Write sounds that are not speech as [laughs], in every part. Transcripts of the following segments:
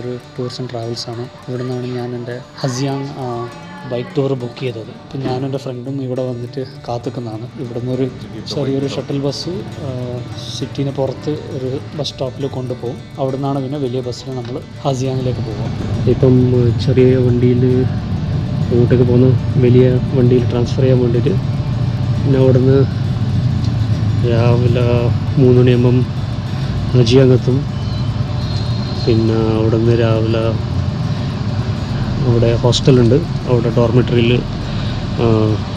ഒരു tours and travels ആണ്. ഇവിടെ നിന്നാണ് ഞാൻ എന്റെ ഹസിയാങ് ബൈക്ക് ടൂർ ബുക്ക് ചെയ്തത്. ഇപ്പം ഞാനും എന്റെ ഫ്രണ്ടും ഇവിടെ വന്നിട്ട് കാത്തുക്കുന്നതാണ്. ഇവിടെ നിന്നൊരു ചെറിയൊരു ഷട്ടിൽ ബസ് സിറ്റീന് പുറത്ത് ഒരു ബസ് സ്റ്റോപ്പിൽ കൊണ്ടുപോകും അവിടെ നിന്നാണ് പിന്നെ വലിയ ബസ്സിൽ നമ്മൾ ഹസിയാങ്ങിലേക്ക് പോകും ഇപ്പം ചെറിയ വണ്ടിയിൽ അങ്ങോട്ടേക്ക് പോകുന്ന? വലിയ വണ്ടിയിൽ ട്രാൻസ്ഫർ ചെയ്യാൻ വേണ്ടിയിട്ട്. പിന്നെ അവിടെ നിന്ന് രാവിലെ മൂന്ന് മണിയാകുമ്പം ഹജിയാങ്ങെത്തും പിന്നെ അവിടെ നിന്ന് രാവിലെ അവിടെ ഹോസ്റ്റലുണ്ട്. അവിടെ ഡോർമെറ്ററിയിൽ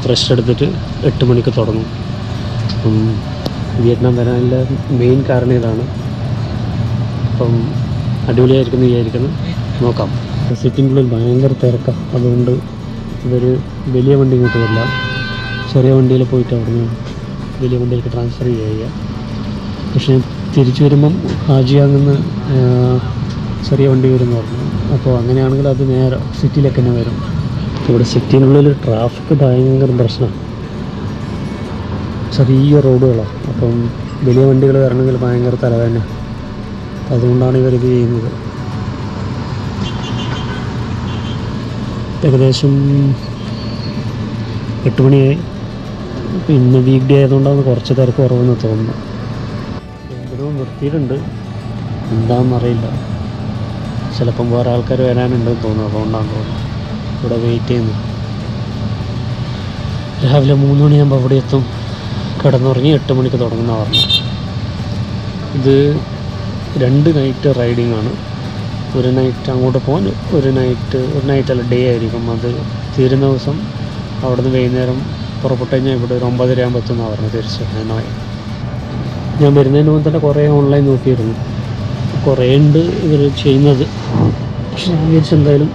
റെസ്റ്റ് എടുത്തിട്ട് എട്ട് മണിക്ക് തുടങ്ങും. വിയറ്റ്നാം വരാനുള്ള മെയിൻ കാരണം ഇതാണ്. അപ്പം അടിപൊളിയായിരിക്കുന്നു വിചാരിക്കുന്നു. നോക്കാം. സിറ്റിങ്ങുള്ളിൽ ഭയങ്കര തിരക്കാണ് അതുകൊണ്ട് ഇതൊരു വലിയ വണ്ടി ഇങ്ങോട്ട് വരില്ല. ചെറിയ വണ്ടിയിൽ പോയിട്ട് അവിടുന്ന് വലിയ വണ്ടിയിലേക്ക് ട്രാൻസ്ഫർ ചെയ്യുക. പക്ഷേ തിരിച്ചു വരുമ്പം ഹാജിയാങ്ങുന്ന ചെറിയ വണ്ടി വരും പറഞ്ഞു. അപ്പോൾ അങ്ങനെയാണെങ്കിൽ അത് നേരെ സിറ്റിയിലേക്ക് തന്നെ വരും. ഇവിടെ സിറ്റിനുള്ളിൽ ട്രാഫിക് ഭയങ്കര പ്രശ്നമാണ് ചെറിയ റോഡുകളാണ് അപ്പം വലിയ വണ്ടികൾ വരണമെങ്കിൽ ഭയങ്കര തലവേദന. അതുകൊണ്ടാണ് ഇവരിത് ചെയ്യുന്നത്. ഏകദേശം എട്ട് മണിയായി. ഇന്ന് വീക്ക് ഡേ ആയതുകൊണ്ടാണ് കുറച്ച് തിരക്ക് കുറവെന്ന് തോന്നുന്നു. എവിടെയോ നിർത്തിയിട്ടുണ്ട്. എന്താണെന്നറിയില്ല ചിലപ്പം വേറെ ആൾക്കാർ വരാനുണ്ടെന്ന് തോന്നുന്നു. അതുകൊണ്ടാണ് തോന്നുന്നു. ഇവിടെ വെയിറ്റ് ചെയ്യുന്നു. രാവിലെ മൂന്ന് മണിയാകുമ്പോൾ അവിടെ എത്തും. കിടന്നുറങ്ങി എട്ട് മണിക്ക് തുടങ്ങുന്ന പറഞ്ഞു ഇത് രണ്ട് നൈറ്റ് റൈഡിങ് ആണ്. ഒരു നൈറ്റ് അങ്ങോട്ട് പോകാൻ ഒരു നൈറ്റ് ഒരു നൈറ്റ് അല്ല ഡേ ആയിരിക്കും. അത് തീരുന്ന ദിവസം അവിടുന്ന് വൈകുന്നേരം പുറപ്പെട്ട് കഴിഞ്ഞാൽ ഇവിടെ ഒരു ഒമ്പതര ആകുമ്പോൾ എത്തുമെന്നാണ് പറഞ്ഞത് തിരിച്ച് ഞാൻ വരുന്നതിന് മുമ്പ് തന്നെ കുറേ ഓൺലൈൻ നോക്കിയിരുന്നു. കുറേ ഉണ്ട് ഇവർ ചെയ്യുന്നത്. പക്ഷെ ഞാൻ വിചാരിച്ചു എന്തായാലും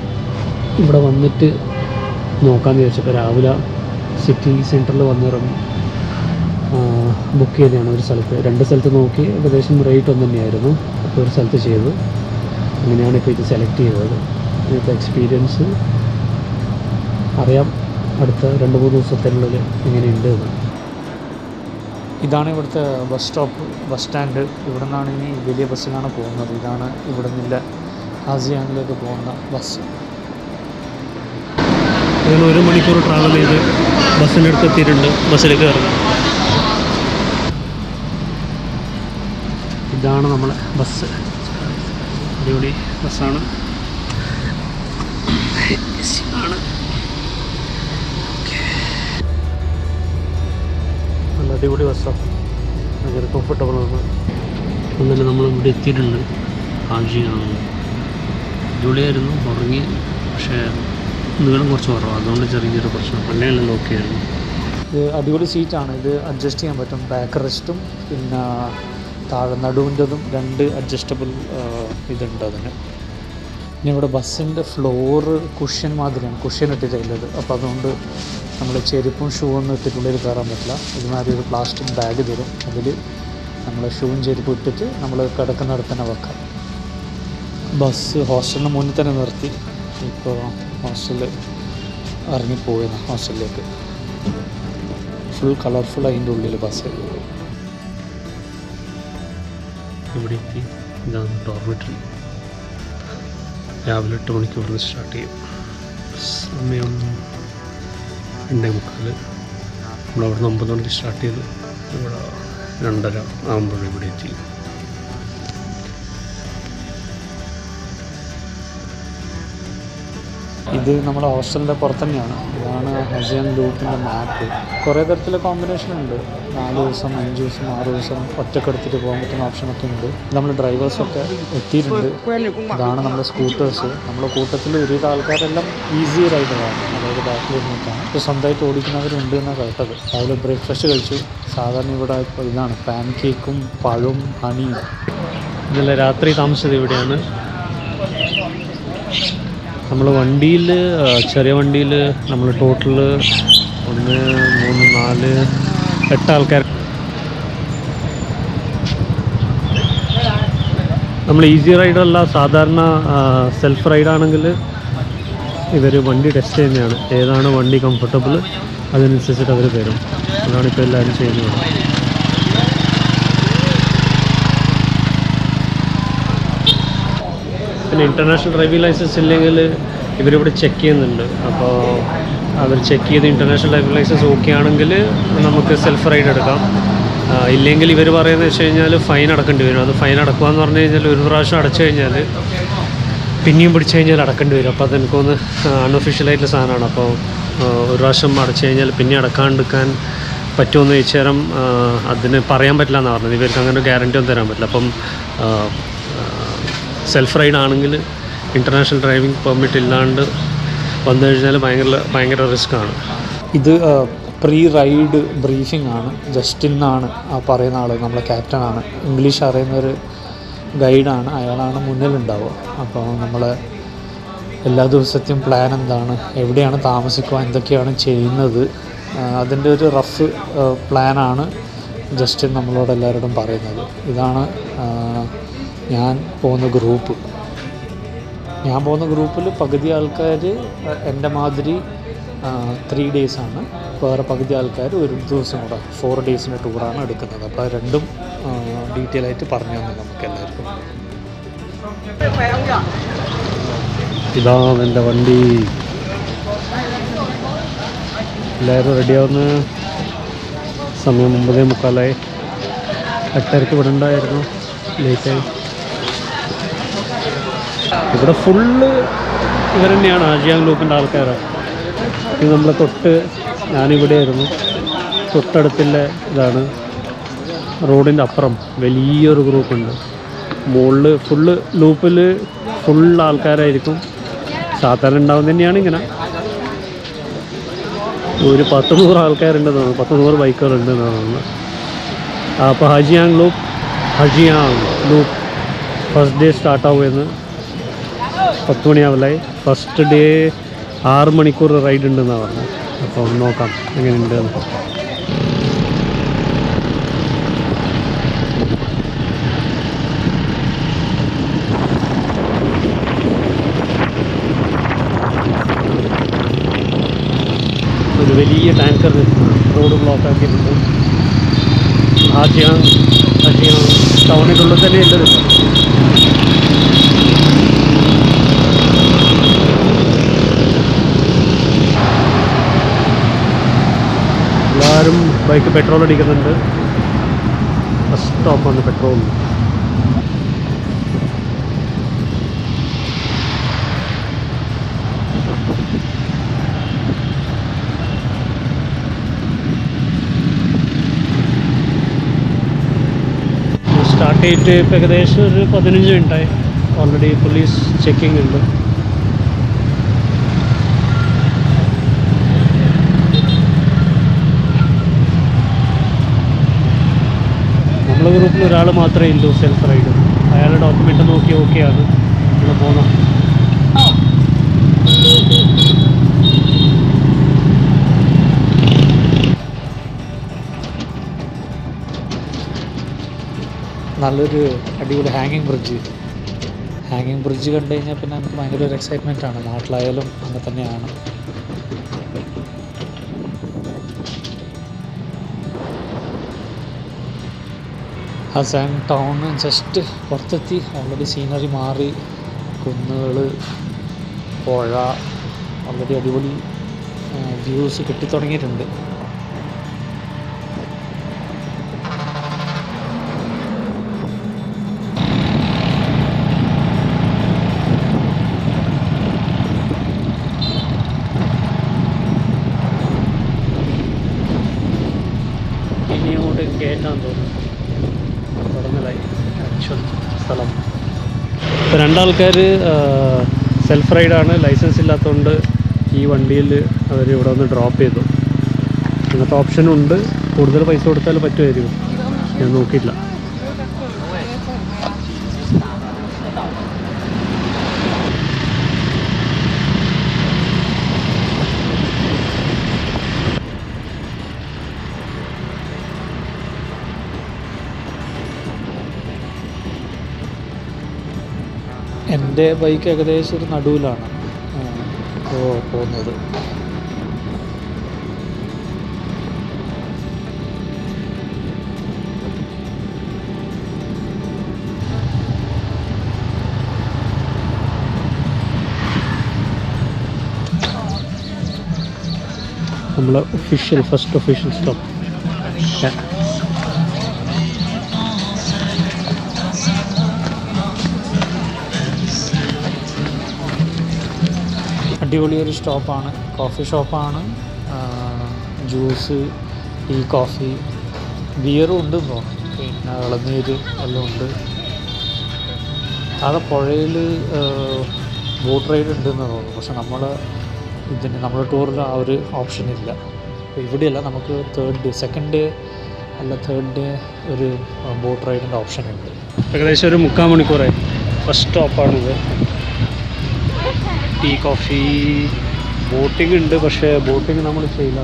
ഇവിടെ വന്നിട്ട് നോക്കാമെന്ന് വിചാരിച്ചപ്പോൾ രാവിലെ സിറ്റി സെന്ററിൽ വന്നിറങ്ങി. ബുക്ക് ചെയ്തതാണ് ഒരു സ്ഥലത്ത്. രണ്ട് സ്ഥലത്ത് നോക്കി ഏകദേശം റേറ്റ് ഒന്ന് തന്നെയായിരുന്നു. അപ്പോൾ ഒരു സ്ഥലത്ത് ചെയ്തു. അങ്ങനെയാണ് ഇപ്പോൾ ഇത് സെലക്ട് ചെയ്തത്. ഇതിന്റെ എക്സ്പീരിയൻസ് അറിയാം. അടുത്ത രണ്ട് മൂന്ന് ദിവസത്തിനുള്ളിൽ എങ്ങനെയുണ്ട് എന്ന്. ഇതാണ് ഇവിടുത്തെ ബസ് സ്റ്റോപ്പ് ബസ് സ്റ്റാൻഡ് ഇവിടെ നിന്നാണ് ഇനി വലിയ ബസ്സിലാണ് പോകുന്നത്. ഇതാണ് ഇവിടെ നിന്നില്ല ഹാസിയാങ്ങിലേക്ക് പോകുന്ന ബസ്. അങ്ങനെ ഒരു മണിക്കൂർ ട്രാവൽ ചെയ്ത് ബസ്സിനടുത്ത് എത്തിയിട്ടുണ്ട്. ബസ്സിലേക്ക് കയറുന്നു. ഇതാണ് നമ്മളെ ബസ്. അടിപൊളി ബസ്സാണ്. ആണ്. നല്ല അടിപൊളി ബസ്സാണ് ഭയങ്കര കംഫർട്ടബിൾ ആണ്. അങ്ങനെ നമ്മൾ ഇവിടെ എത്തിയിട്ടുണ്ട്. ആഴ്ചയാണ് അടിപൊളിയായിരുന്നു ഉറങ്ങി. പക്ഷേ നീളം കുറച്ച് കുറവാണ് അതുകൊണ്ട് ചെറിയൊരു പ്രശ്നം. പണ്ടെല്ലാം നോക്കിയായിരുന്നു ഇത് അടിപൊളി സീറ്റാണ് ഇത് അഡ്ജസ്റ്റ് ചെയ്യാൻ പറ്റും. ബാക്ക് റെസ്റ്റും പിന്നെ താഴെ നടുവിന്റെതും രണ്ട് അഡ്ജസ്റ്റബിൾ ഇതുണ്ട് അതിന്. ഇനി ഇവിടെ ബസ്സിന്റെ ഫ്ലോറ് കുഷ്യൻ മാതിരിയാണ്. കുഷ്യൻ ഇട്ടിട്ടുള്ളത് അപ്പോൾ അതുകൊണ്ട് നമ്മൾ ചെരുപ്പും ഷൂ ഒന്നും ഇട്ടിട്ടുള്ളിൽ കയറാൻ പറ്റില്ല. ഇതുമാതിരി ഒരു പ്ലാസ്റ്റിക് ബാഗ് തരും. അതിൽ നമ്മൾ ഷൂവും ചെരുപ്പും ഇട്ടിട്ട് നമ്മൾ കിടക്കുന്നിടത്ത് തന്നെ വെക്കാം. ബസ് ഹോസ്റ്റലിന് മുന്നിൽ തന്നെ നിർത്തി. ഇപ്പോൾ ഹോസ്റ്റലിൽ ഇറങ്ങിപ്പോയിരുന്നു ഹോസ്റ്റലിലേക്ക്. ഫുൾ കളർഫുൾ അതിന്റെ ഉള്ളിൽ ബസ് ഇവിടെ എത്തി ഇതാണ് ഡോർമെറ്ററി രാവിലെ എട്ട് മണിക്ക് ഇവിടുന്ന് സ്റ്റാർട്ട് ചെയ്യും. സമയം രണ്ടേ മുക്കാൽ നമ്മളവിടുന്ന് ഒമ്പത് മണിക്ക് സ്റ്റാർട്ട് ചെയ്ത് ഇവിടെ രണ്ടര ആകുമ്പോഴും ഇവിടെ എത്തി. ഇത് നമ്മുടെ ഹോസ്റ്റലിന്റെ പുറത്ത് തന്നെയാണ്. ഇതാണ് ഹസിയൻ ലൂപ്പിന്റെ മാപ്പ് കുറേ തരത്തിലെ കോമ്പിനേഷൻ ഉണ്ട്. നാല് ദിവസം അഞ്ച് ദിവസം ആറ് ദിവസം ഒറ്റക്കെടുത്തിട്ട് പോകാൻ പറ്റുന്ന ഓപ്ഷനൊക്കെ ഉണ്ട്. നമ്മൾ ഡ്രൈവേഴ്സൊക്കെ എത്തിയിട്ടുണ്ട്. ഇതാണ് നമ്മുടെ സ്കൂട്ടേഴ്സ് നമ്മുടെ കൂട്ടത്തിൽ ഒരുവിധ ആൾക്കാരെല്ലാം ഈസി റൈഡറാണ് അതായത് ബാക്കിൽ ഇരുന്നിട്ടാണ് ഇപ്പോൾ സ്വന്തമായിട്ട് ഓടിക്കുന്നവരുണ്ട് എന്നാണ് കേട്ടത്. രാവിലെ ബ്രേക്ക്ഫാസ്റ്റ് കഴിച്ചു. സാധാരണ ഇവിടെ ഇപ്പോൾ ഇതാണ്. പാൻ കേക്കും പഴവും ഹണിയും ഇന്നലെ രാത്രി താമസിച്ചത് ഇവിടെയാണ്. നമ്മൾ വണ്ടിയിൽ ചെറിയ വണ്ടിയിൽ നമ്മൾ ടോട്ടൽ ഒന്ന് മൂന്ന് നാല് എട്ട് ആൾക്കാർ നമ്മൾ ഈസി റൈഡല്ല സാധാരണ സെൽഫ് റൈഡാണെങ്കിൽ ഇവർ വണ്ടി ടെസ്റ്റ് ചെയ്യുന്നതാണ്. ഏതാണ് വണ്ടി കംഫർട്ടബിൾ അതിനനുസരിച്ചിട്ട് അവർ തരും അതാണ് ഇപ്പോൾ എല്ലാവരും ചെയ്യുന്നത്. പിന്നെ ഇന്റർനാഷണൽ ഡ്രൈവിംഗ് ലൈസൻസ് ഇല്ലെങ്കിൽ ഇവരിവിടെ ചെക്ക് ചെയ്യുന്നുണ്ട്. അപ്പോൾ അവർ ചെക്ക് ചെയ്ത് ഇന്റർനാഷണൽ ഡ്രൈവിംഗ് ലൈസൻസ് ഓക്കെ ആണെങ്കിൽ നമുക്ക് സെൽഫ് റൈഡ് എടുക്കാം. ഇല്ലെങ്കിൽ ഇവർ പറയുന്നത് വെച്ച് കഴിഞ്ഞാൽ ഫൈൻ അടക്കേണ്ടി വരും. അത് ഫൈൻ അടക്കുക എന്ന് പറഞ്ഞു കഴിഞ്ഞാൽ ഒരു പ്രാവശ്യം അടച്ചു കഴിഞ്ഞാൽ പിന്നെയും പിടിച്ചു കഴിഞ്ഞാൽ അടക്കേണ്ടി വരും. അപ്പോൾ അതെനിക്കൊന്ന് അൺഒഫീഷ്യലായിട്ടുള്ള സാധനമാണ്. അപ്പോൾ ഒരു പ്രാവശ്യം അടച്ചു കഴിഞ്ഞാൽ പിന്നെ അടക്കാണ്ടിരിക്കാൻ പറ്റുമെന്ന് ചോദിച്ചു അതിന് പറയാൻ പറ്റില്ല എന്നാണ് പറഞ്ഞത്. ഇവർക്ക് അങ്ങനെ ഗ്യാരണ്ടി ഒന്നും തരാൻ പറ്റില്ല. അപ്പം സെൽഫ് റൈഡ് ആണെങ്കിൽ ഇന്റർനാഷണൽ ഡ്രൈവിംഗ് പെർമിറ്റ് ഇല്ലാണ്ട് വന്നു കഴിഞ്ഞാൽ ഭയങ്കര ഭയങ്കര റിസ്ക്കാണ്. ഇത് പ്രീ റൈഡ് ബ്രീഫിംഗ് ആണ്. ജസ്റ്റിൻ എന്നാണ് പറയുന്ന ആൾ നമ്മളെ ക്യാപ്റ്റനാണ്. ഇംഗ്ലീഷ് അറിയുന്ന ഒരു ഗൈഡാണ്. അയാളാണ് മുന്നിലുണ്ടാവുക. അപ്പോൾ നമ്മൾ എല്ലാ ദിവസത്തെയും പ്ലാൻ എന്താണ്? എവിടെയാണ് താമസിക്കുക? എന്തൊക്കെയാണ് ചെയ്യുന്നത്? അതിന്റെ ഒരു റഫ് പ്ലാനാണ് ജസ്റ്റിൻ നമ്മളോട് എല്ലാവരോടും പറയുന്നത്. ഇതാണ് ഞാൻ പോകുന്ന ഗ്രൂപ്പ് ഞാൻ പോകുന്ന ഗ്രൂപ്പിൽ പകുതി ആൾക്കാർ എന്റെ മാതിരി ത്രീ ഡേയ്സാണ് വേറെ പകുതി ആൾക്കാർ ഒരു ദിവസം കൂടെ ഫോർ ഡേയ്സിന്റെ ടൂറാണ് എടുക്കുന്നത്. അപ്പോൾ രണ്ടും ഡീറ്റെയിൽ ആയിട്ട് പറഞ്ഞു തന്നെ നമുക്ക് എല്ലാവർക്കും. ഇതാണ് എന്റെ വണ്ടി. എല്ലാവരും റെഡിയാവുന്ന സമയം ഒമ്പതേ മുക്കാലായി. എട്ടരക്ക് ഇവിടെ ഉണ്ടായിരുന്നു. ലേറ്റായി ഇവിടെ ഫുള്ള് ഇവർ തന്നെയാണ് ആജിയാങ് ഗ്രൂപ്പിന്റെ ആൾക്കാരാണ്. ഇത് നമ്മളെ തൊട്ട് ഞാനിവിടെയായിരുന്നു തൊട്ടടുത്തുള്ള ഇതാണ് റോഡിന്റെ അപ്പുറം വലിയൊരു ഗ്രൂപ്പുണ്ട്. മുകളിൽ ഫുള്ള് ലൂപ്പിൽ ഫുൾ ആൾക്കാരായിരിക്കും. സാധാരണ ഉണ്ടാവുന്ന തന്നെയാണ് ഇങ്ങനെ. ഒരു പത്ത് നൂറ് ആൾക്കാരുണ്ടെന്ന് തോന്നുന്നു. പത്ത് നൂറ് ബൈക്കുകളുണ്ടെന്ന് തോന്നുന്നു. അപ്പോൾ Ha Giang loop Ha Giang loop first day സ്റ്റാർട്ടാവുമെന്ന് പത്ത് മണിയാവില്ലേ ഫസ്റ്റ് ഡേ ആറ് മണിക്കൂർ റൈഡ് ഉണ്ടെന്നാണ് പറഞ്ഞത് അപ്പോൾ നോക്കാം എങ്ങനെയുണ്ട്. ഒരു വലിയ ടാങ്കർ റോഡ് ബ്ലോക്ക് ആക്കിയിട്ടുണ്ട്. ആദ്യം ആദ്യം ടൗണിനുള്ളിൽ തന്നെ ഉള്ളത് എല്ലാവരും ബൈക്ക് പെട്രോൾ അടിക്കുന്നുണ്ട്. ഫസ്റ്റ് സ്റ്റോപ്പാണ് പെട്രോൾ സ്റ്റാർട്ട് ചെയ്തിട്ട് ഇപ്പം ഏകദേശം ഒരു പതിനഞ്ച് മിനിറ്റായി ഓൾറെഡി പോലീസ് ചെക്കിംഗ് ഉണ്ട്. ഗ്രൂപ്പിൽ ഒരാൾ മാത്രമേ ഉള്ളൂ സെൽഫ് റൈഡ് അയാളുടെ ഡോക്യുമെന്റ് നോക്കി ഓക്കെ ആണ്. ഇവിടെ പോകണം നല്ലൊരു അടിപൊളി ഹാങ്ങിങ് ബ്രിഡ്ജ് ഹാങ്ങിങ് ബ്രിഡ്ജ് കണ്ടു കഴിഞ്ഞാൽ പിന്നെ നമുക്ക് ഭയങ്കര ഒരു എക്സൈറ്റ്മെന്റ് ആണ്. നാട്ടിലായാലും അങ്ങനെ തന്നെയാണ്. ഹസാൻ ടൗൺ ജസ്റ്റ് പുറത്തെത്തി. ഓൾറെഡി സീനറി മാറി. കുന്നുകൾ പുഴ ഓൾറെഡി അടിപൊളി വ്യൂസ് കിട്ടിത്തുടങ്ങിയിട്ടുണ്ട്. രണ്ടാൾക്കാർ സെൽഫ് റൈഡാണ് ലൈസൻസ് ഇല്ലാത്തതുകൊണ്ട് ഈ വണ്ടിയിൽ അവർ ഇവിടെ വന്ന് ഡ്രോപ്പ് ചെയ്തു. അങ്ങനത്തെ ഓപ്ഷനുണ്ട് കൂടുതൽ പൈസ കൊടുത്താൽ പറ്റുമായിരിക്കും. ഞാൻ നോക്കിയില്ല എന്റെ ബൈക്ക് ഏകദേശം ഒരു നടുവിലാണ് പോകുന്നത്. നമ്മൾ ഒഫീഷ്യൽ ഫസ്റ്റ് ഒഫീഷ്യൽ സ്റ്റോപ്പ് അടിപൊളി ഒരു സ്റ്റോപ്പാണ് കോഫി ഷോപ്പാണ്. ജ്യൂസ് ഈ കോഫി ബിയറും ഉണ്ട് തോന്നുന്നു പിന്നെ ഇളനീര് എല്ലാം ഉണ്ട്. താഴെ പുഴയിൽ ബോട്ട് റൈഡ് ഉണ്ടെന്ന് തോന്നുന്നു. പക്ഷെ നമ്മൾ ഇതിന് നമ്മുടെ ടൂറിൽ ആ ഒരു ഓപ്ഷൻ ഇല്ല. ഇവിടെയല്ല നമുക്ക് തേർഡ് ഡേ സെക്കൻഡ് ഡേ അല്ല തേർഡ് ഡേ ഒരു ബോട്ട് റൈഡിന്റെ ഓപ്ഷൻ ഉണ്ട്. ഏകദേശം ഒരു മുക്കാൽ മണിക്കൂറായി. ഫസ്റ്റ് സ്റ്റോപ്പാണിത് ടീ കോഫി ബോട്ടിംഗ് ഉണ്ട് പക്ഷേ ബോട്ടിംഗ് നമ്മൾ ചെയ്യില്ല.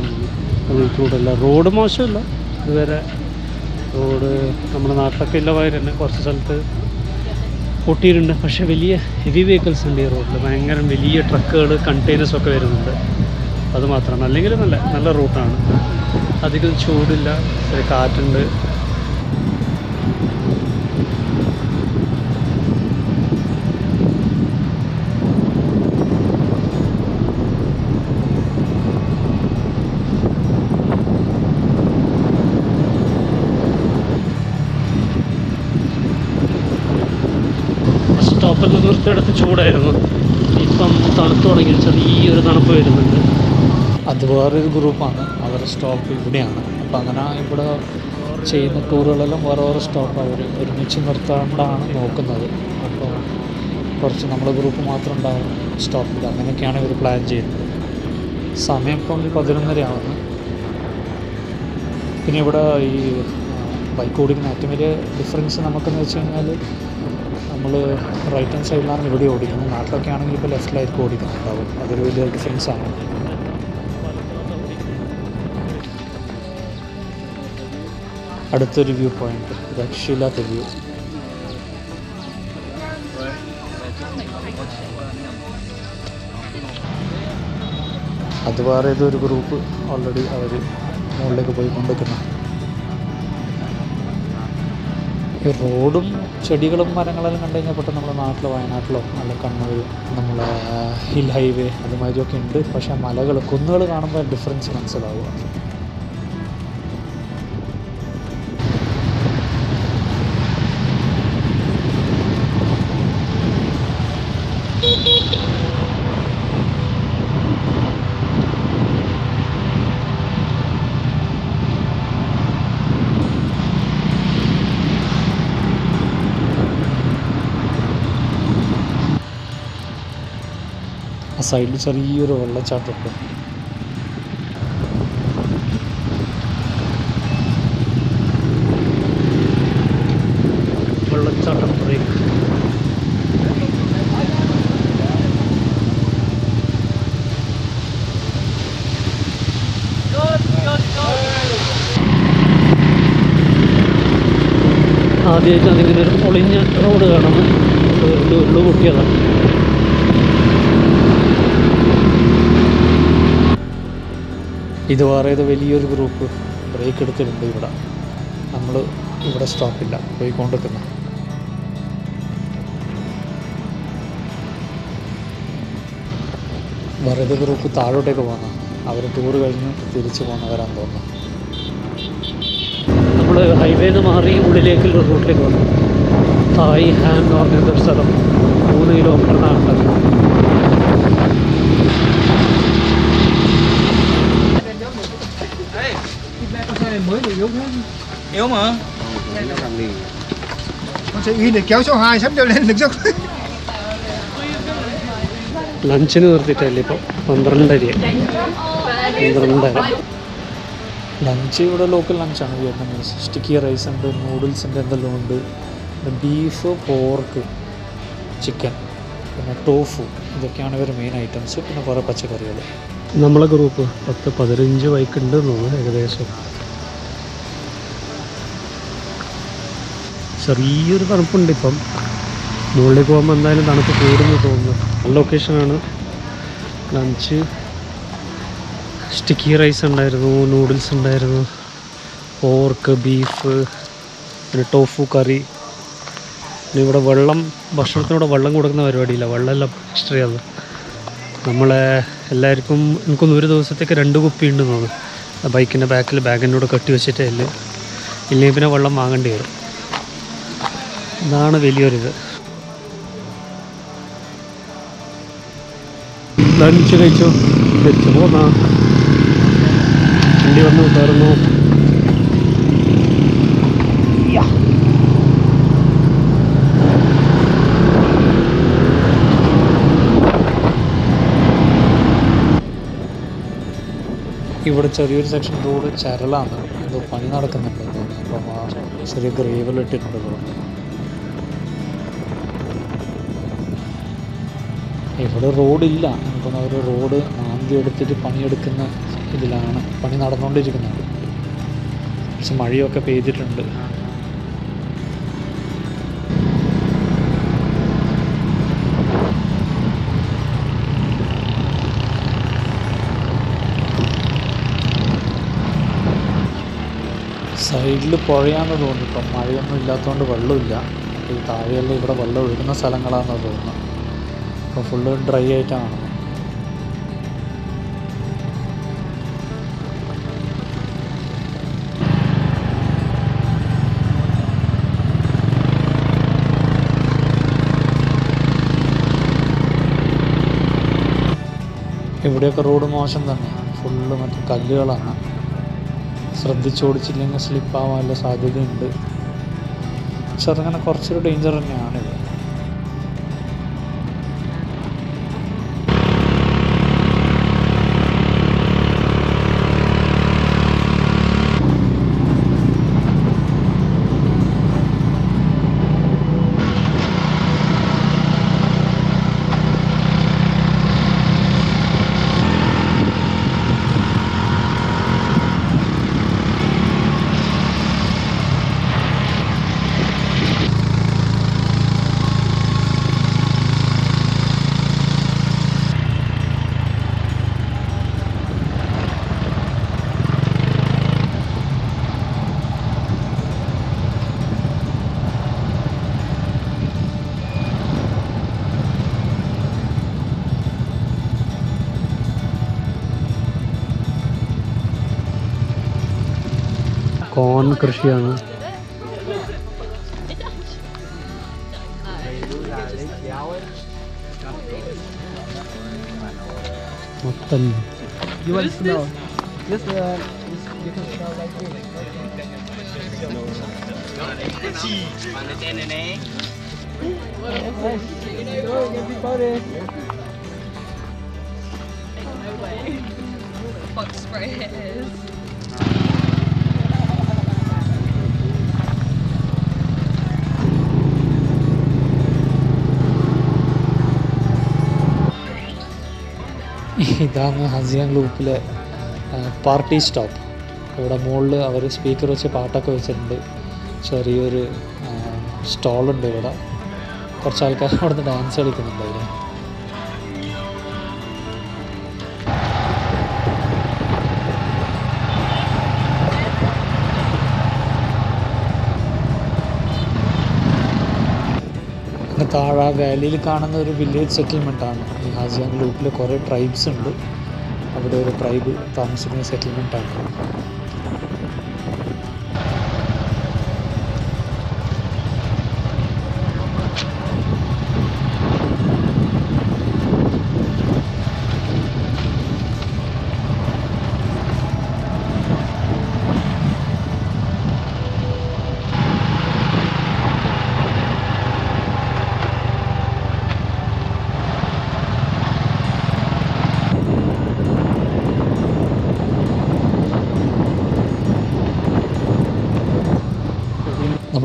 അല്ല റോഡ് മോശമില്ല. ഇതുവരെ റോഡ് നമ്മുടെ നാട്ടിലൊക്കെ ഇല്ല വയറ് തന്നെ. കുറച്ച് സ്ഥലത്ത് പൊട്ടിയിട്ടുണ്ട്. പക്ഷേ വലിയ ഹെവി വെഹിക്കിൾസ് ഉണ്ട് ഈ റോഡിൽ ഭയങ്കര വലിയ ട്രക്കുകൾ കണ്ടെയ്നേഴ്സ് ഒക്കെ വരുന്നുണ്ട്. അതുമാത്രമാണ് അല്ലെങ്കിൽ നല്ല നല്ല റൂട്ടാണ് അധികം ചൂടില്ല. കാറ്റുണ്ട്. സ്റ്റോപ്പിൽ നിർത്തിയെടുത്ത് ചൂടായിരുന്നു. ഇപ്പം തണുത്ത് തുടങ്ങി ചെറിയൊരു തണുപ്പ് വരുന്നുണ്ട്. അത് വേറൊരു ഗ്രൂപ്പാണ്. അവരുടെ സ്റ്റോപ്പ് ഇവിടെയാണ്. അപ്പം അങ്ങനെ ഇവിടെ ചെയ്യുന്ന ടൂറുകളെല്ലാം വേറെ വേറെ സ്റ്റോപ്പ് അവർ ഒരുമിച്ച് നിർത്താണ്ടാണ് നോക്കുന്നത്. അപ്പോൾ കുറച്ച് നമ്മുടെ ഗ്രൂപ്പ് മാത്രം ഉണ്ടാവും സ്റ്റോപ്പിൽ അങ്ങനെയൊക്കെയാണ് ഇവർ പ്ലാൻ ചെയ്യുന്നത്. സമയം ഇപ്പം പതിനൊന്നര ആവുന്നു പിന്നെ ഇവിടെ ഈ ബൈക്ക് ഓടിക്കുന്ന ഏറ്റവും വലിയ ഡിഫറൻസ് നമുക്കെന്ന് വെച്ച് കഴിഞ്ഞാൽ നമ്മൾ റൈറ്റ് ഹാൻഡ് സൈഡിലാണ് ഇവിടെ ഓടിക്കുന്നത്. നാട്ടിലൊക്കെ ആണെങ്കിൽ ഇപ്പോൾ ലെഫ്റ്റിലായിരിക്കും ഓടിക്കുന്നുണ്ടാവും അതൊരു വലിയ ഡിഫറൻസ് ആണ്. അടുത്തൊരു വ്യൂ പോയിന്റ് രക്ഷയില്ലാത്ത വ്യൂ അത് വേറെ ഏതൊരു ഗ്രൂപ്പ് ഓൾറെഡി അവർ മുകളിലേക്ക് പോയി കൊണ്ടുവയ്ക്കുന്നു ഈ റോഡും ചെടികളും മരങ്ങളെല്ലാം കണ്ടു കഴിഞ്ഞാൽ പെട്ടെന്ന് നമ്മുടെ നാട്ടിലോ വയനാട്ടിലോ അല്ല കണ്ണൂർ നമ്മുടെ ഹിൽ ഹൈവേ അതുമാതിരിയൊക്കെ ഉണ്ട്. പക്ഷേ മലകൾ കുന്നുകൾ കാണുമ്പോൾ ഡിഫറൻസ് മനസ്സിലാവുക സൈഡിൽ ചെറിയൊരു വെള്ളച്ചാട്ടമുണ്ട് വെള്ളച്ചാട്ടം ബ്രേക്ക് ആദ്യമായിട്ട് അതിങ്ങനെ ഒരു പൊളിഞ്ഞ റോഡ് കാണുന്നത് ഉള്ളു പൊട്ടിയതാണ്. ഇത് വേറെ വലിയൊരു ഗ്രൂപ്പ് ബ്രേക്ക് എടുത്തിട്ടുണ്ട് ഇവിടെ. നമ്മൾ ഇവിടെ സ്റ്റോപ്പില്ല പോയിക്കൊണ്ടിരിക്കുന്ന. വേറെ ഏതോ ഗ്രൂപ്പ് താഴോട്ടേക്ക് പോകുന്ന അവർ ടൂർ കഴിഞ്ഞ് തിരിച്ചു പോകുന്നവരാന്ന് തോന്നുന്നു. നമ്മൾ ഹൈവേയിൽ നിന്ന് മാറി ഉള്ളിലേക്കുള്ള റൂട്ടിലേക്ക് വന്നു. തായ് ഹാൻ എന്ന് പറഞ്ഞ സ്ഥലം. മൂന്ന് കിലോമീറ്ററിനാണ് Yếu mà. Con sẽ in để kéo cho hai sắp đeo lên được dốc ലഞ്ചിന് നിർത്തിയിട്ടല്ലേ ഇപ്പോൾ പന്ത്രണ്ടര പന്ത്രണ്ടര. ലഞ്ച് ഇവിടെ ലോക്കൽ ലഞ്ചാണ് വിയറ്റ്നാമീസ് സ്റ്റിക്കി റൈസ് ഉണ്ട് നൂഡിൽസ് ഉണ്ട് എന്തെല്ലാം ഉണ്ട്. പിന്നെ ബീഫ് പോർക്ക് ചിക്കൻ പിന്നെ ടോഫു ഇതൊക്കെയാണ് ഇവർ മെയിൻ ഐറ്റംസ് പിന്നെ കുറേ പച്ചക്കറികൾ നമ്മളെ ഗ്രൂപ്പ് പത്ത് പതിനഞ്ച് ബൈക്ക് ഉണ്ട് തോന്നുന്നു ഏകദേശം. ചെറിയൊരു തണുപ്പുണ്ട് ഇപ്പം. മുകളിലേക്ക് പോകുമ്പോൾ എന്തായാലും തണുപ്പ് കൂടുന്നു തോന്നുന്നു. നല്ല ലൊക്കേഷനാണ് ലഞ്ച് സ്റ്റിക്കി റൈസ് ഉണ്ടായിരുന്നു നൂഡിൽസ് ഉണ്ടായിരുന്നു. പോർക്ക് ബീഫ് പിന്നെ ടോഫു കറി പിന്നെ ഇവിടെ വെള്ളം ഭക്ഷണത്തിനോട് വെള്ളം കൊടുക്കുന്ന പരിപാടിയില്ല. വെള്ളമെല്ലാം അത് നമ്മളെ എല്ലാവർക്കും എനിക്കൊന്ന് ഒരു ദിവസത്തേക്ക് രണ്ട് കുപ്പി ഉണ്ടെന്ന് തോന്നുന്നു. ബൈക്കിന്റെ ബാക്കിൽ ബാഗിന്റെ കൂടെ കെട്ടി വെച്ചിട്ടേ ഇല്ല ഇല്ലെങ്കിൽ പിന്നെ വെള്ളം വാങ്ങേണ്ടി വരും. ഇതാണ് വലിയൊരിത് ലഞ്ച് കഴിച്ചു? തിരിച്ചു പോന്ന. വണ്ടി വന്ന് കയറുന്നു. ഇവിടെ ചെറിയൊരു സെക്ഷൻ റോഡ് ചരലാണ് എന്തോ പണി നടക്കുന്നുണ്ട്. തോന്നുന്നു അപ്പം ആ ചെറിയ ഗ്രേവൽ ഇട്ടിട്ടുണ്ട്. തോന്നുന്നു ഇവിടെ റോഡില്ല. എനിക്കൊന്ന് അവർ റോഡ് മാന്തി എടുത്തിട്ട് പണിയെടുക്കുന്ന ഇതിലാണ് പണി നടന്നുകൊണ്ടിരിക്കുന്നത് കുറച്ച് മഴയൊക്കെ പെയ്തിട്ടുണ്ട്. സൈഡിൽ പുഴയാണെന്ന് തോന്നുന്നു. ഇപ്പം മഴയൊന്നും ഇല്ലാത്തതുകൊണ്ട് വെള്ളമില്ല. ഈ താഴെയെല്ലാം ഇവിടെ വെള്ളം ഒഴുകുന്ന സ്ഥലങ്ങളാണെന്ന് തോന്നുന്നു അപ്പോൾ ഫുള്ള് ഡ്രൈ ആയിട്ടാണ്. ഇവിടെയൊക്കെ റോഡ് മോശം തന്നെയാണ്. ഫുള്ള് മറ്റേ കല്ലുകളാണ്. ശ്രദ്ധിച്ചോടിച്ചില്ലെങ്കിൽ സ്ലിപ്പ് ആവാനുള്ള സാധ്യതയുണ്ട്. പക്ഷെ അതങ്ങനെ കുറച്ചൊരു ഡേഞ്ചർ തന്നെയാണിത് കോൺ കൃഷിയാണ് മൊത്തം You want to smell? ഇതാണ് ഹസിയാങ് ലൂപ്പിലെ പാർട്ടി സ്റ്റോപ്പ്. ഇവിടെ മുകളിൽ അവർ സ്പീക്കർ വെച്ച് പാട്ടൊക്കെ വെച്ചിട്ടുണ്ട്. ചെറിയൊരു സ്റ്റോളുണ്ട് ഇവിടെ. കുറച്ച് ആൾക്കാർ അവിടെ നിന്ന് ഡാൻസ് കളിക്കുന്നുണ്ട് അവർ താഴെ വാലിയിൽ കാണുന്ന ഒരു വില്ലേജ് സെറ്റിൽമെന്റ് ആണ്. ഈ ഗ്രൂപ്പിൽ കുറേ ട്രൈബ്സ് ഉണ്ട്. അവിടെ ഒരു ട്രൈബ് താമസിക്കുന്ന സെറ്റിൽമെന്റ് ആണ്.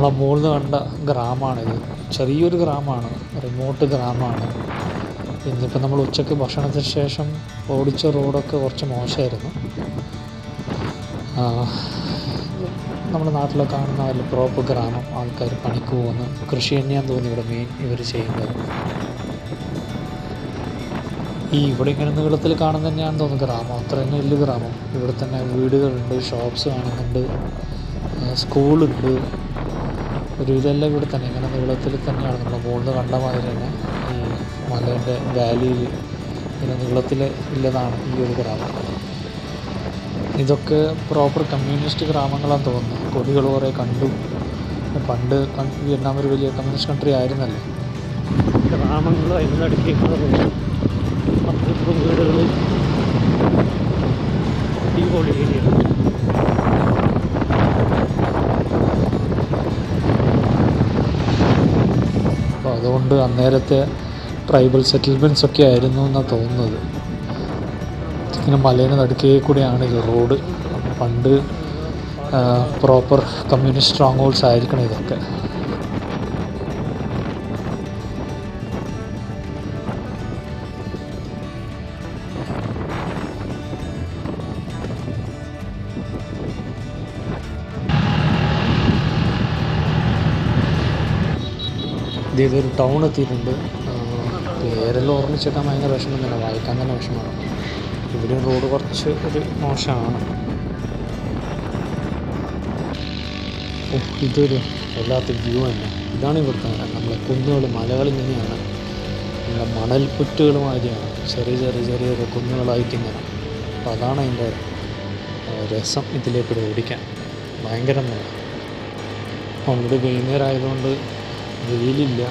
നമ്മളെ മുകളിൽ കണ്ട ഗ്രാമമാണിത്. ചെറിയൊരു ഗ്രാമമാണ്. റിമോട്ട് ഗ്രാമമാണ്. ഇന്നിപ്പോൾ നമ്മൾ ഉച്ചയ്ക്ക് ഭക്ഷണത്തിന് ശേഷം ഓടിച്ച റോഡൊക്കെ കുറച്ച് മോശമായിരുന്നു. നമ്മുടെ നാട്ടിലൊക്കെ കാണുന്ന നല്ല പ്രോപ്പർ ഗ്രാമം ആൾക്കാർ പണിക്ക് പോകുന്നു കൃഷി തന്നെയാന്ന് തോന്നി ഇവിടെ മെയിൻ ഇവർ ചെയ്യുന്നത്. ഈ ഇവിടെ ഇങ്ങനെ നീളത്തിൽ കാണുന്ന തന്നെയാണെന്ന് തോന്നുന്നു ഗ്രാമം. അത്ര തന്നെ വലിയ ഗ്രാമം. ഇവിടെ തന്നെ വീടുകളുണ്ട് ഷോപ്സ് കാണുന്നുണ്ട് സ്കൂളുണ്ട് ഒരു ഇതെല്ലാം ഇവിടെ തന്നെ ഇങ്ങനെ നീളത്തിൽ തന്നെയാണ് നമ്മുടെ മുകളിൽ കണ്ട മാതിരി തന്നെ ഈ മലേന്റെ വാലിയിൽ ഇങ്ങനെ നീളത്തിൽ ഉള്ളതാണ് ഈ ഒരു ഗ്രാമം. ഇതൊക്കെ പ്രോപ്പർ കമ്മ്യൂണിസ്റ്റ് ഗ്രാമങ്ങളാണ് തോന്നുന്നു. കൊടികൾ കുറേ കണ്ടു. പണ്ട് വിയറ്റ്നാം ഒരു വലിയ കമ്മ്യൂണിസ്റ്റ് കൺട്രി ആയിരുന്നല്ലേ? ഗ്രാമങ്ങൾ അതിനടുത്തേക്കുള്ള റോഡ് വീടുകളും അടിപൊളി ഏരിയ അതുകൊണ്ട് അന്നേരത്തെ ട്രൈബൽ സെറ്റിൽമെന്റ്സ് ഒക്കെ ആയിരുന്നു എന്നാണ് തോന്നുന്നത്. ഇങ്ങനെ മലേനെ നടുക്കേ കൂടെയാണ് ഇത് റോഡ് പണ്ട് പ്രോപ്പർ കമ്മ്യൂണിസ്റ്റ് സ്ട്രോങ് ഹോൾസ് ആയിരിക്കണം ഇതൊക്കെ. ഇതൊരു ടൗൺ എത്തിയിട്ടുണ്ട്. പേരെല്ലാം ഓർമ്മിച്ചേക്കാൻ ഭയങ്കര വിഷമം തന്നെ വായിക്കാൻ തന്നെ വിഷമമാണ്. ഇവിടെ റോഡ് കുറച്ച് ഒരു മോശമാണ്. ഓ ഇതൊരു വല്ലാത്ത വ്യൂ തന്നെ. ഇതാണ് ഇവിടുത്തെ നമ്മളെ കുന്നുകൾ മലകൾ ഇങ്ങനെയാണ്. നമ്മളെ മണൽപ്പുറ്റുകൾ മാതിരിയാണ്. ചെറിയ ചെറിയ ചെറിയ ചെറിയ കുന്നുകളായിട്ട് ഇങ്ങനെ. അപ്പോൾ അതാണ് അതിന്റെ രസം ഇതിലേക്കൂടെ ഓടിക്കാൻ. ഭയങ്കര നല്ല. അവിടെ വൈകുന്നേരം ആയതുകൊണ്ട് വെയിലില്ല.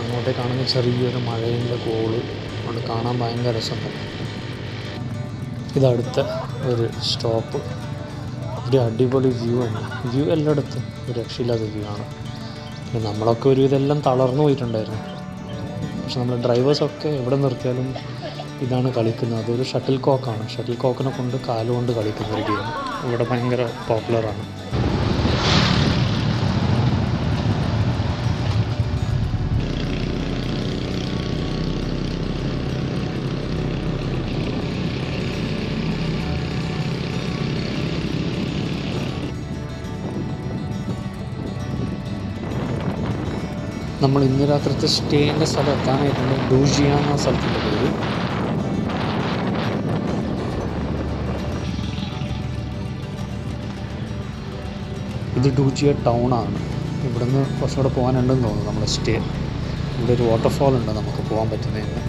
അങ്ങോട്ടേക്കാണെങ്കിൽ ചെറിയൊരു മഴയുടെ കോൾ. അതുകൊണ്ട് കാണാൻ ഭയങ്കര രസമുണ്ട്. ഇതടുത്ത ഒരു സ്റ്റോപ്പ്. ഒരു അടിപൊളി വ്യൂ ആണ്. വ്യൂ എല്ലായിടത്തും ഒരു രക്ഷയില്ലാത്ത വ്യൂ ആണ്. പിന്നെ നമ്മളൊക്കെ ഒരു ഇതെല്ലാം തളർന്നു പോയിട്ടുണ്ടായിരുന്നു. പക്ഷെ നമ്മൾ ഡ്രൈവേഴ്സൊക്കെ എവിടെ നിർത്തിയാലും ഇതാണ് കളിക്കുന്നത്. അതൊരു ഷട്ടിൽ കോക്കാണ്. ഷട്ടിൽ കോക്കിനെ കൊണ്ട് കാലുകൊണ്ട് കളിക്കുന്ന ഒരു ഗെയിം. ഇവിടെ ഭയങ്കര പോപ്പുലറാണ്. നമ്മൾ ഇന്ന് രാത്രിത്തെ സ്റ്റേ ചെയ്യേണ്ട സ്ഥലം എത്താനായിട്ടുണ്ട് ഡൂജിയ എന്ന സ്ഥലത്തിന്റെ പേര് ഇത് ഡൂജിയ ടൗൺ ആണ് ഇവിടുന്ന് കുറച്ചുകൂടെ പോകാനുണ്ടെന്ന് തോന്നുന്നു നമ്മുടെ സ്റ്റേ ഇവിടെ ഒരു വാട്ടർഫാൾ ഉണ്ട് നമുക്ക് പോകാൻ പറ്റുന്നതിന്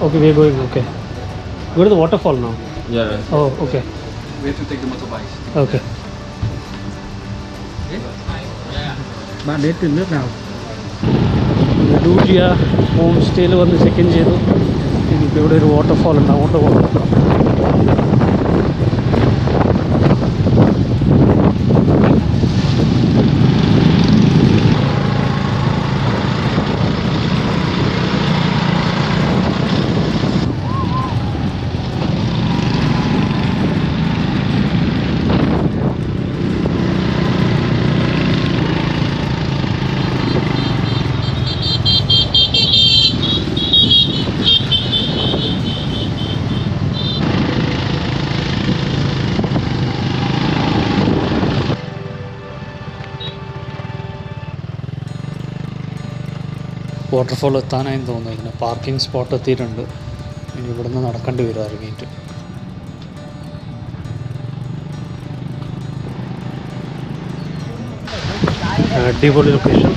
okay we are going. Okay. Go Yeah. Oh, okay. We have to take the motorbikes. Okay. Bạn đến từ nước nào? Dudia Homestay là one second zero. In beautiful waterfall and waterfall. Waterfall എത്താനായി തോന്നുന്നു. ഇതിന് parking spot എത്തിയിട്ടുണ്ട്. ഇനി ഇവിടുന്ന് നടക്കേണ്ടി വരും ഇറങ്ങിയിട്ട് അടിപൊളി location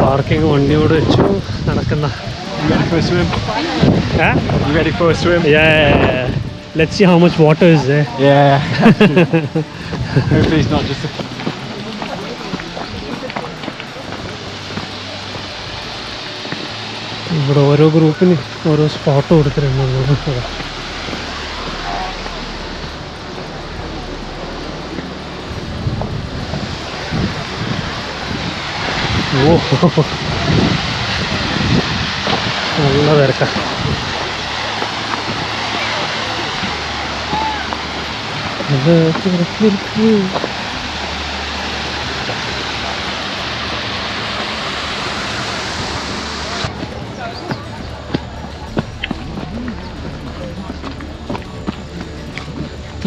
parking വണ്ടി കൂടെ വെച്ചു നടക്കുന്ന. Let's see how much water is there. Yeah. [laughs] Hopefully it's not just a... ഇവിടെ ഓരോ ഗ്രൂപ്പിന് ഓരോ സ്പോട്ട് കൊടുത്തിട്ടുണ്ട്. ഓ. നല്ല തിരക്ക. അത്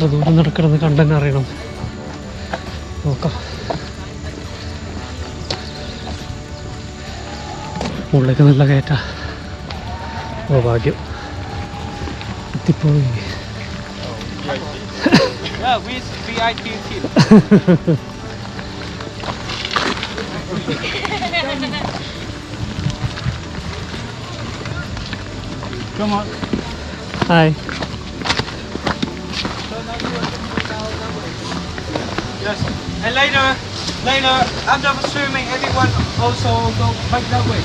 എത്ര ദൂരം നടക്കണത് കണ്ടെന്ന് അറിയണം. നോക്കാം. ഉള്ളിലേക്ക് നല്ല കയറ്റ. ഓ ഭാഗ്യം. എത്തിപ്പോയി. Come on. Hi. Yes. And later, later, after swimming, everyone also go back that way.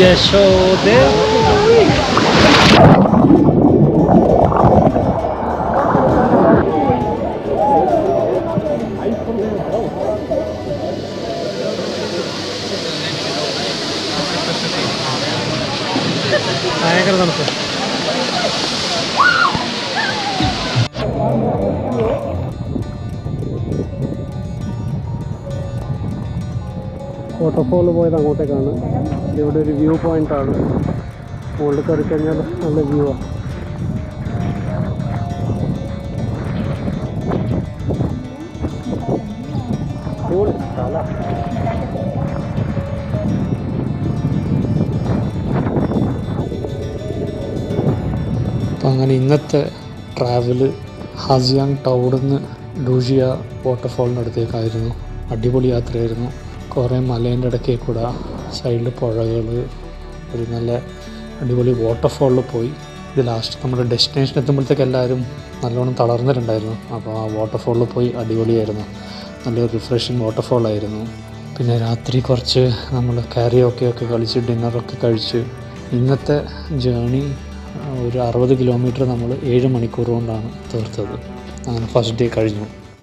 യശോദേ ഭയങ്കര തണുപ്പ് വാട്ടർഫോൾ പോയത് അങ്ങോട്ടേക്കാണ്. ഇവിടെ ഒരു വ്യൂ പോയിന്റ് ആണ്. മുകളിൽ കയറി കഴിഞ്ഞാൽ നല്ല വ്യൂ ആണ് അപ്പം. അങ്ങനെ ഇന്നത്തെ ട്രാവൽ ഹാസിയാങ് ടൗണിൽ നിന്ന് ഡൂഷിയ വാട്ടർഫോളിനടുത്തേക്കായിരുന്നു അടിപൊളി യാത്രയായിരുന്നു. കുറേ മലേന്റെ ഇടയ്ക്ക് കൂടെ സൈഡിൽ പുഴകൾ ഒരു നല്ല അടിപൊളി വാട്ടർഫോളിൽ പോയി. ഇത് ലാസ്റ്റ് നമ്മുടെ ഡെസ്റ്റിനേഷൻ എത്തുമ്പോഴത്തേക്ക് എല്ലാവരും നല്ലോണം തളർന്നിട്ടുണ്ടായിരുന്നു. അപ്പോൾ ആ വാട്ടർഫോളിൽ പോയി അടിപൊളിയായിരുന്നു. നല്ലൊരു റിഫ്രഷിങ് വാട്ടർഫോളായിരുന്നു പിന്നെ രാത്രി കുറച്ച് നമ്മൾ കാരിയോക്കെ ഒക്കെ കളിച്ച് ഡിന്നറൊക്കെ കഴിച്ച് ഇന്നത്തെ ജേണി ഒരു അറുപത് കിലോമീറ്റർ നമ്മൾ ഏഴ് മണിക്കൂർ കൊണ്ടാണ് തീർത്തത്. അങ്ങനെ ഫസ്റ്റ് ഡേ കഴിഞ്ഞു.